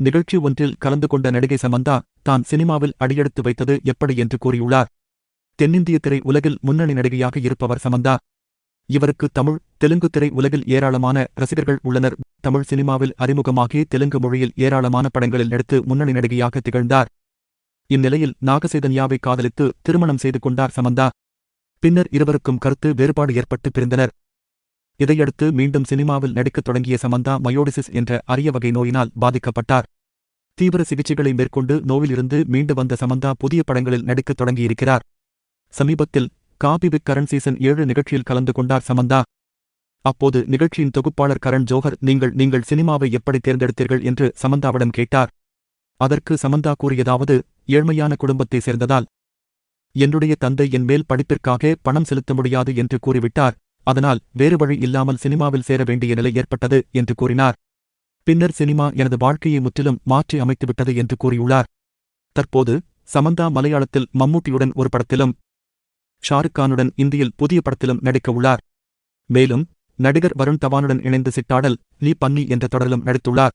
நிகழ்ச்சி ஒன்றில் கலந்து கொண்ட நடிகை சமந்தா தான் சினிமாவில் அடியெடுத்து வைத்தது எப்படி என்று கூறியுள்ளார். தென்னிந்திய திரை உலகில் முன்னணி நடிகையாக இருப்பவர் சமந்தா. இவருக்கு தமிழ் தெலுங்கு திரை உலகில் ஏராளமான ரசிகர்கள் உள்ளனர். தமிழ் சினிமாவில் அறிமுகமாகி தெலுங்கு மொழியில் ஏராளமான படங்களில் நடித்து முன்னணி நடிகையாக திகழ்ந்தார். இந்நிலையில் நாகசைதன்யாவை காதலித்து திருமணம் செய்து கொண்டார் சமந்தா. பின்னர் இருவருக்கும் கருத்து வேறுபாடு ஏற்பட்டு பிரிந்தனர். இதையடுத்து மீண்டும் சினிமாவில் நடிக்கத் தொடங்கிய சமந்தா மயோடிசிஸ் என்ற அரிய வகை நோயினால் பாதிக்கப்பட்டார். தீவிர சிகிச்சைகளை மேற்கொண்டு நோயிலிருந்து மீண்டு வந்த சமந்தா புதிய படங்களில் நடிக்கத் தொடங்கியிருக்கிறார். சமீபத்தில் காபி வித் கரண் சீசன் ஏழு நிகழ்ச்சியில் கலந்து கொண்டார் சமந்தா. அப்போது நிகழ்ச்சியின் தொகுப்பாளர் கரண் ஜோஹர் நீங்கள் நீங்கள் சினிமாவை எப்படி தேர்ந்தெடுத்தீர்கள்? என்று சமந்தாவிடம் கேட்டார். அதற்கு சமந்தா கூறியதாவது ஏழ்மையான குடும்பத்தைச் சேர்ந்ததால். என்னுடைய தந்தை என் மேல் படிப்பிற்காக பணம் செலுத்த முடியாது என்று கூறிவிட்டார். அதனால் வேறு வழி இல்லாமல் சினிமாவில் சேர வேண்டிய நிலை ஏற்பட்டது என்று கூறினார். பின்னர் சினிமா எனது வாழ்க்கையை முற்றிலும் மாற்றி அமைத்துவிட்டது என்று கூறியுள்ளார். தற்போது சமந்தா மலையாளத்தில் மம்மூட்டியுடன் ஒரு படத்திலும் ஷாருக் கானுடன் இந்தியில் புதிய படத்திலும் நடிக்க உள்ளார். மேலும் நடிகர் வருண் தவானுடன் இணைந்து சிட்டாடல் நீ பன்னி என்ற தொடரிலும் நடித்துள்ளார்.